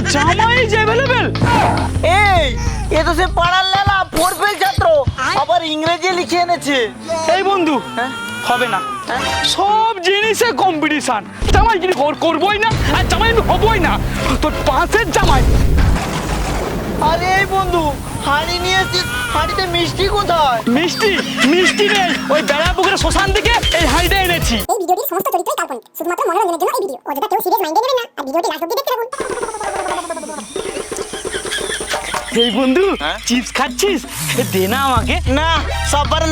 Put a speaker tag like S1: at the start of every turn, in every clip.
S1: জামাই যে অ্যাভেলেবেল
S2: এই এ তো সে পাড়ার লেলা ফোর ফেল ছাত্র। আবার ইংরেজি লিখে এনেছে।
S1: এই বন্ধু
S2: হ্যাঁ?
S1: হবে না। সব জিনিসে কম্পিটিশন জামাই কিন্তু কর- করবোই না? আর জামাই আমি হবই না। তোর পাশের জামাই।
S2: আরে এই বন্ধু হাঁড়ি নিয়ে এসেছিস হাঁড়িতে মিষ্টি কোথায়?
S1: মিষ্টি মিষ্টি নেই। ওই বেড়া পুকুরে শ্মশান থেকে এই হাঁড়িটা এনেছি।
S3: ভিডিওটির সমস্ত চরিত্রই কাল্পনিক শুধুমাত্র মনোরঞ্জনের জন্য এই ভিডিও। অযথা কেউ সিরিয়াস মাইন্ডে নেবেন না আর ভিডিওটি লাস্ট অব্দি দেখতে থাকুন।
S1: এই বন্ধু
S2: হ্যাঁ?
S1: চিপস খাচ্ছিস? দে না আমাকে।
S2: না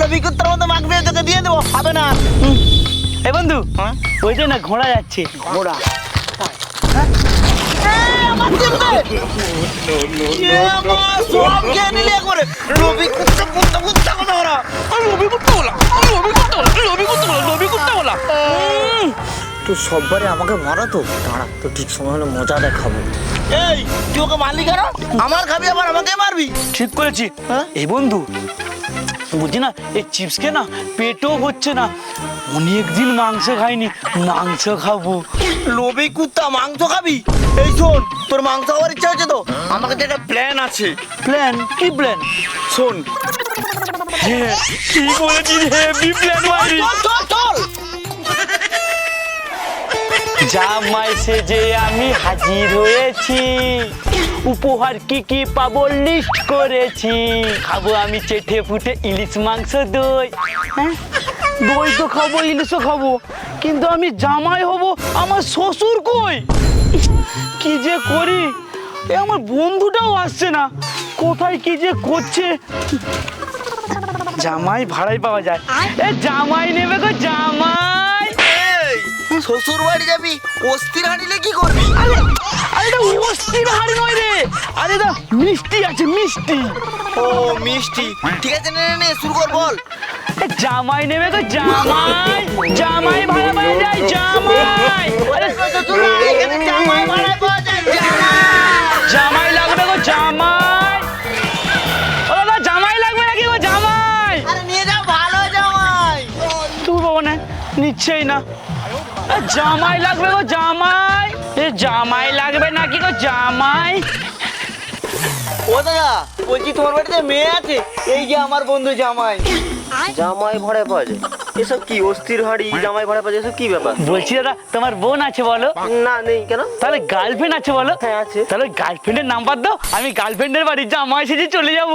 S2: লবি কুত্তার মতো মাখবে তোকে দিয়ে দেবো হবে না
S1: এই বন্ধু
S2: হ্যাঁ?
S1: ওই যে না ঘোড়া যাচ্ছে।
S2: ঘোড়া? সব লবি কুত্তা কুত্তা কুত্তা কথা ওরা
S1: লবি করতে বলা। লবি
S2: তুই সববারে আমাকে মারা তো? দাঁড়া তো ঠিক সময় হলে মজা দেখাবো। এই তুই ওকে মারলি কেন? আমার খাবি আবার আমাকে মারবি?
S1: ঠিক করেছি
S2: হ্যাঁ?
S1: এই বন্ধু বুঝছি না এই চিপসকে না পেটও হচ্ছে না। অনেক দিন মাংস খাইনি মাংস খাব।
S2: লোভে কুত্তা মাংস খাবি? এই শোন তোর মাংস খাওয়ার ইচ্ছা হচ্ছে তো? আমার কাছে একটা প্ল্যান আছে।
S1: প্ল্যান কি প্ল্যান
S2: শোন।
S1: কি বলেছিস? হেভি প্ল্যান মারি জামাই সেজে আমি হাজির হয়েছি। উপহার কি কি পাবো লিস্ট করেছি। খাব আমি চেটে ফুটে ইলিশ মাংস দই। হ্যাঁ? দই তো খাব, ইলিশও খাব। কিন্তু আমি জামাই হব, আমার শ্বশুর কই? কি যে করি? এ আমার বন্ধুটাও আসছে না। কোথায় কি যে করছে? জামাই ভাড়াই পাওয়া যায়। এ জামাই নেবে গো জামাই।
S2: শ্বশুর বাড়ি যাবি? অস্থির হাঁড়িলে কি করবি?
S1: আরে আরে এটা অস্থির হাড়ি নয় রে। আরে এটা মিষ্টি আছে মিষ্টি।
S2: ও মিষ্টি। ঠিক আছে নে নে, শুরু কর বল।
S1: জামাই নেবে গো জামাই। জামাই ভাড়া পাওয়া যায় জামাই। আরে
S2: এখানে জামাই ভাড়া পাওয়া যায় জামাই।
S1: জামাই লাগবে গো জামাই। ও দাদা জামাই লাগবে নাকি গো জামাই?
S2: আরে নিয়ে যাও ভালো জামাই।
S1: তুই বাবা না নিচ্ছেই না। জামাই লাগবে গো জামাই। এ জামাই লাগবে নাকি গো জামাই?
S2: ও দাদা বলছি তোমার বাড়িতে মেয়ে আছে? এই যে আমার বন্ধু জামাই।
S4: জামাই পাওয়া যায়। এসব কি অস্থির হাড়ি জামাই পাওয়া যায়? এসব কি ব্যাপার?
S1: বলছি দাদা তোমার বোন আছে বলো?
S4: না নেই কেন?
S1: তাহলে গার্লফ্রেন্ড আছে বলো?
S4: হ্যাঁ আছে।
S1: তাহলে গার্লফ্রেন্ডের নাম্বার দাও আমি গার্লফ্রেন্ডের বাড়ি জামাই সেজে চলে যাব।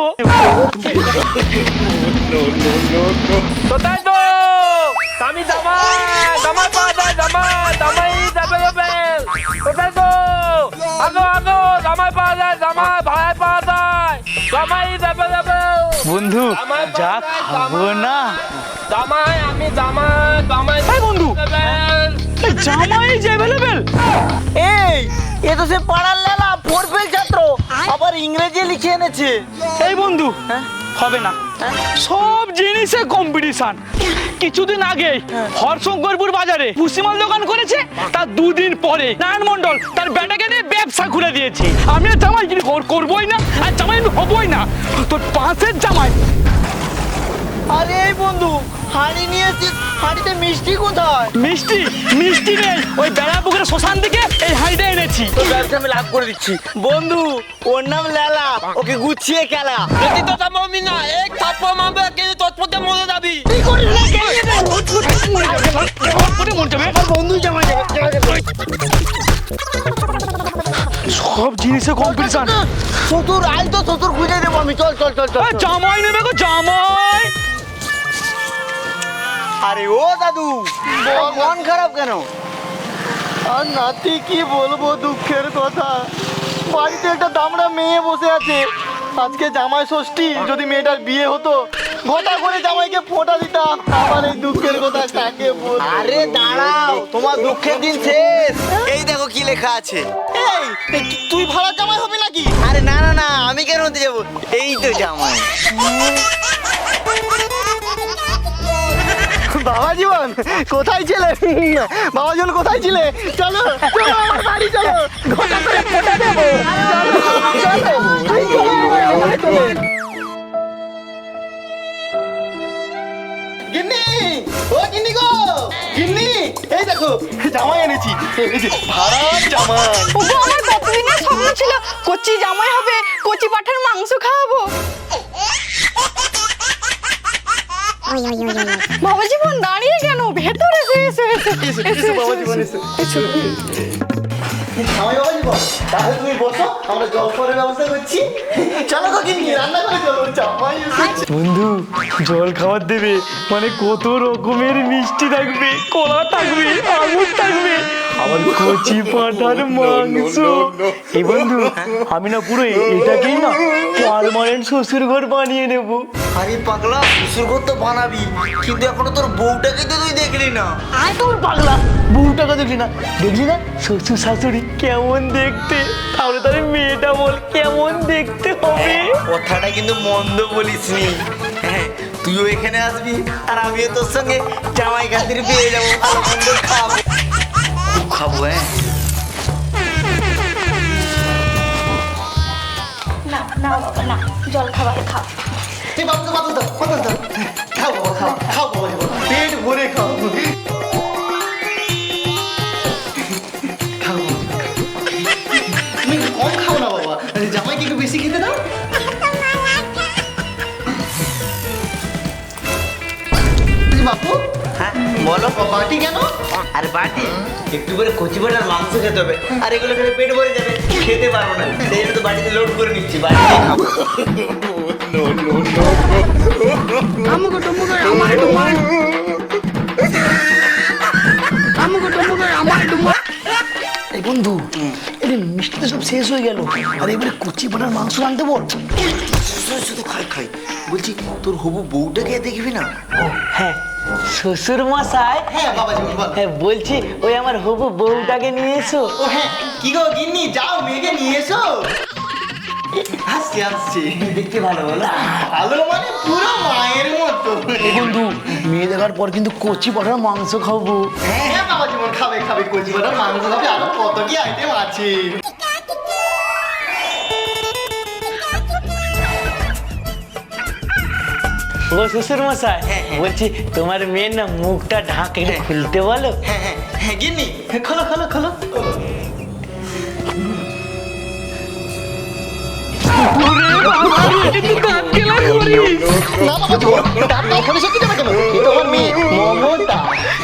S5: কোথায় তো আমি জামাই জামাই যায় জামাই যাবে যাবে কোথায় তো আগো আগো জামাই পাওয়া যায় জামাই ভাই পাওয়া যায়। জামাই যাবে যাবে।
S1: বন্ধু যা খাব না।
S5: জামাই আমি জামাই জামাই
S1: এই বন্ধু জামাই যে অ্যাভেলেবেল
S2: এই এ তো সে পাড়ার লেলা ফোর ফেল ছাত্র আবার ইংরেজি লিখে এনেছে।
S1: এই বন্ধু
S2: হ্যাঁ?
S1: হবে না। সব জিনিসে কম্পিটিশন কিছুদিন আগে হরশঙ্করপুর বাজারে ভুসিমাল দোকান করেছে, তার দুদিন পরে নারায়ণ মন্ডল তার ব্যাটাকে নিয়ে ব্যবসা খুলে দিয়েছে। আমি আর জামাই কিন্তু কর- করবোই না? আর জামাই হবই না। তোর পাশের জামাই।
S2: আরে বন্ধু হাঁড়ি নিয়ে এসেছিস হাঁড়িতে মিষ্টি কোথায়?
S1: মিষ্টি মিষ্টি নেই ওই বেড়া পুকুরে শ্মশান থেকে এই হাঁড়িটা এনেছি।
S2: তোর ব্যবসা আমি লাভ করে দিচ্ছি। বন্ধু ওর নাম লেলা। ওকে গুছিয়ে খেলা।
S5: যদি তো তা মমি না এক থাপ্পড় মারবে কিন্তু তৎপরতে মরে যাবি।
S2: বন্ধু জামাই
S1: সব জিনিসে কম্পিটিশন
S2: শ্বশুর আজ তো শ্বশুর খুঁজে দেবো আমি। চল চল চল চল চল।
S1: জামাই নেবে গো জামাই।
S2: আরে ও দাদু মন খারাপ কেন? আর নাতি কি বলব দুঃখের কথা। বাড়িতে একটা দামড়া মেয়ে বসে আছে। আজকে জামাই ষষ্ঠী যদি মেয়েটার বিয়ে হতো গোটা করে জামাইকে ফোঁটা দিতাম। আমার এই দুঃখের কথা কাকে বল আরে দাঁড়াও তোমার দুঃখের দিন শেষ। এই দেখো কি লেখা আছে। এই তুই ভাড়া জামাই হবে নাকি? আরে না না না আমি কেন হতে যাব? এই তো জামাই। বাবা জীবন কোথায় ছিলে? বাবা জীবন কোথায় ছিলে? চলো বাড়ি, চলো। এই দেখো, জামাই এনেছি।
S3: ছিল, কচি জামাই হবে, কচি পাঠার মাংস খাওয়াবো
S6: ওই ওই ওই ওই
S3: বাবা জীবন দাঁড়িয়ে কেন ভেতরে এসে এসে এসে
S7: এসো, এসো বাবা জীবন, এসো। জামাই তাহলে তুমি বসো আমরা জল খাবারের ব্যবস্থা করছি চলো কাকিনি রান্না করে চলো জামাই
S1: বন্ধু জল খাবার দেবে মানে কত রকমের মিষ্টি থাকবে কলা থাকবে আঙুর থাকবে আবার কচি পাঁঠার মাংস এই বন্ধু আমি না পুরো এটাকেই না পারমানেন্ট শ্বশুর ঘর বানিয়ে নেব
S7: আরে পাগলা শ্বশুর ঘর তো বানাবি। কিন্তু এখনও তোর বউটাকে তো তুই দেখলি না।
S1: আর তোর পাগলা। বউটাকে দেখলি না। দেখলি না? শ্বশুর শাশুড়ি কেমন দেখতে? তাহলে তাহলে মেয়েটা বল কেমন দেখতে হবে?
S7: কথাটা কিন্তু মন্দ বলিসনি হ্যাঁ তুইও এখানে আসবি আর আমিও তোর সঙ্গে জামাই খাতির পেয়ে যাব ভালো মন্দ খাব। খুব খাব হ্যাঁ।
S3: না না বাবা না। জল খাবার খাও
S7: এই বাবু বাবু দাও বাবু দাও খাও বাবা খাও খাও বাবা পেট ভরে খাও খাও তুমি কম খাও না বাবা জামাইকে একটু বেশি খেতে দাও বাপু
S2: হ্যাঁ বলো।
S7: বাটি কেন?
S2: আর বাটি একটু করে কচি মাংস খেতে হবে। আর এগুলো খেলে পেট ভরে যাবে। খেতে পারব না। সেই জন্য তো বাড়িতে লোড করে নিচ্ছি। বাড়িতে খাব।
S3: টুমুকো আমার ডুমার আমুকো টুমুকো আমার ডুমার
S1: এই বন্ধু এদের মিষ্টি তো সব শেষ হয়ে গেল। আর এবারে কচি পাটার মাংস আনতে বল।
S7: শুধু খাই খাই। বলছি তোর হবু বউটাকে দেখবি না?
S1: ও হ্যাঁ শ্বশুর মশাই।
S7: হ্যাঁ বাবা
S1: হ্যাঁ বলছি ওই আমার হবু বউটাকে নিয়ে এসো।
S7: ও হ্যাঁ কি গো গিন্নি? যাও মেয়েকে নিয়ে এসো। আসছি আসছি
S1: দেখতে ভালো বলো।
S7: ভালো মানে পুরো মায়ের মতো।
S1: বন্ধু মেয়ে দেখার পর কিন্তু কচি পাঠার মাংস খাব।
S7: হ্যাঁ হ্যাঁ বাবা জীবন খাবে খাবে। কচি মাংস খাবে আরও কত কি আইটেম আছে।
S1: ও শ্বশুর মশাই বলছি তোমার মেয়ের না মুখটা ঢাকে একটু খুলতে বলো?
S7: হ্যাঁ হ্যাঁ হ্যাঁ গিন্নি খোলো খোলো খোলো। না বাবা জীবন দাঁত দাও ওখানে সত্যি যাবে কেন এ তো আমার মেয়ে মমতা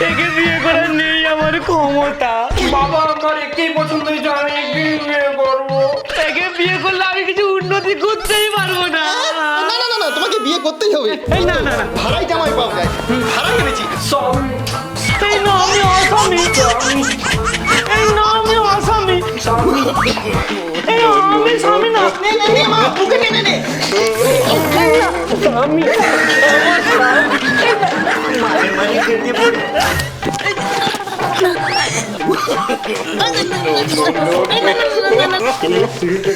S1: একে বিয়ে করার নেই আমার ক্ষমতা
S5: বাবা আমার একটাই পছন্দ হয়েছে আমি একদিন বিয়ে করব
S1: একে বিয়ে করলে আমি কিছু উন্নতি করতেই পারব না
S7: না না না না তোমাকে বিয়ে করতেই হবে
S1: এই না না না
S7: ভাড়াই জামাই পাওয়া যায় ভাড়াই এনেছি
S1: এই না আমি আসামি এই না আমি আসামি এই আমি স্বামী না
S7: নে নে নে মা বুকে নে নে নে
S1: স্বামী
S7: মায়ের মাঝে খেতে পড়ে তো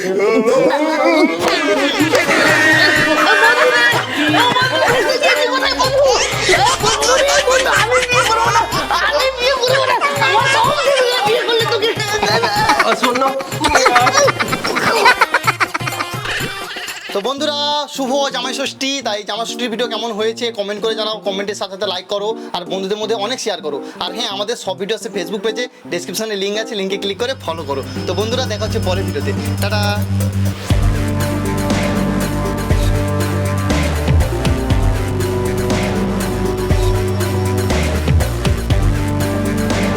S7: শুভ জামাইষষ্ঠী, তাই জামাই ষষ্ঠীর ভিডিও কেমন হয়েছে কমেন্ট করে জানাও কমেন্টের সাথে সাথে লাইক করো আর বন্ধুদের মধ্যে অনেক শেয়ার করো। আর হ্যাঁ আমাদের সব ভিডিও আছে ফেসবুক পেজে ডেসক্রিপশনে লিঙ্ক আছে লিঙ্কে ক্লিক করে ফলো করো। তো বন্ধুরা, দেখা হচ্ছে পরের ভিডিওতে টাটা!